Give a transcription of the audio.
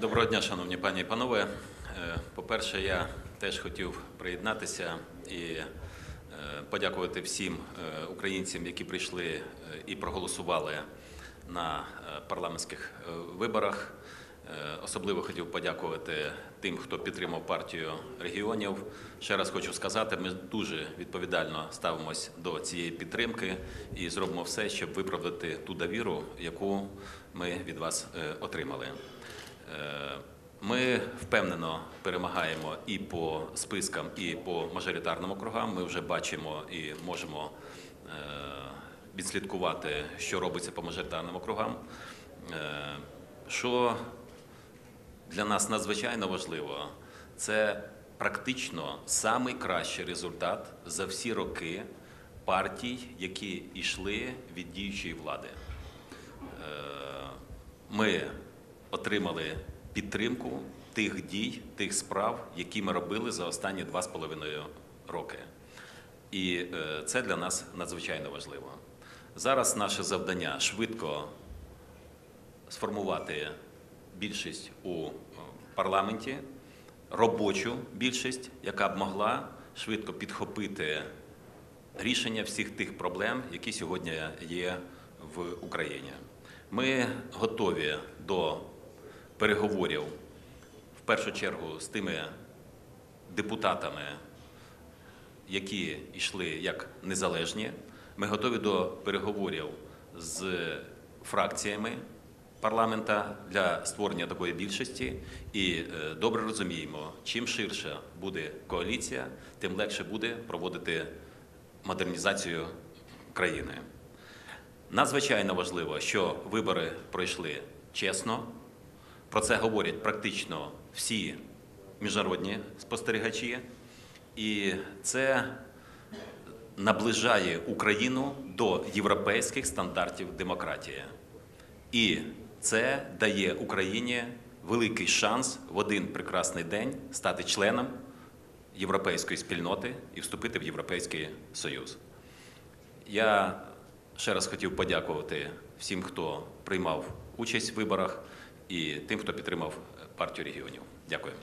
Доброго дня, шановні пані і панове. Е, По-перше, я теж хотів приєднатися і е, подякувати всім е, українцям, які прийшли і проголосували на парламентських виборах. Особливо хотів подякувати тим, хто підтримав партію регіонів. Ще раз хочу сказати, ми дуже відповідально ставимось до цієї підтримки і зробимо все, щоб виправдати ту довіру, яку ми від вас отримали. Ми впевнено перемагаємо і по спискам, і по мажоритарним округам. Ми вже бачимо і можемо е, відслідкувати, що робиться по мажоритарним округам. Е, Що для нас надзвичайно важливо, це практично найкращий результат за всі роки партій, які йшли від діючої влади. Е, Ми отримали підтримку тих дій, тих справ, які ми робили за останні два з половиною роки. І е, це для нас надзвичайно важливо. Зараз наше завдання швидко сформувати більшість у е, парламенті, робочу більшість, яка б могла швидко підхопити рішення всіх тих проблем, які сьогодні є в Україні. Ми готові до переговорів в першу чергу з тими депутатами, які йшли як незалежні. Ми готові до переговорів з фракціями парламента для створення такої більшості і е, добре розуміємо, чим ширша буде коаліція, тим легше буде проводити модернізацію країни. Надзвичайно важливо, що вибори пройшли чесно. Про це говорять практично всі міжнародні спостерігачі, і це наближає Україну до європейських стандартів демократії. І це дає Україні великий шанс в один прекрасний день стати членом європейської спільноти і вступити в Європейський Союз. Я ще раз хотів подякувати всім, хто приймав участь в виборах, і тим, хто підтримав партію регіонів. Дякую.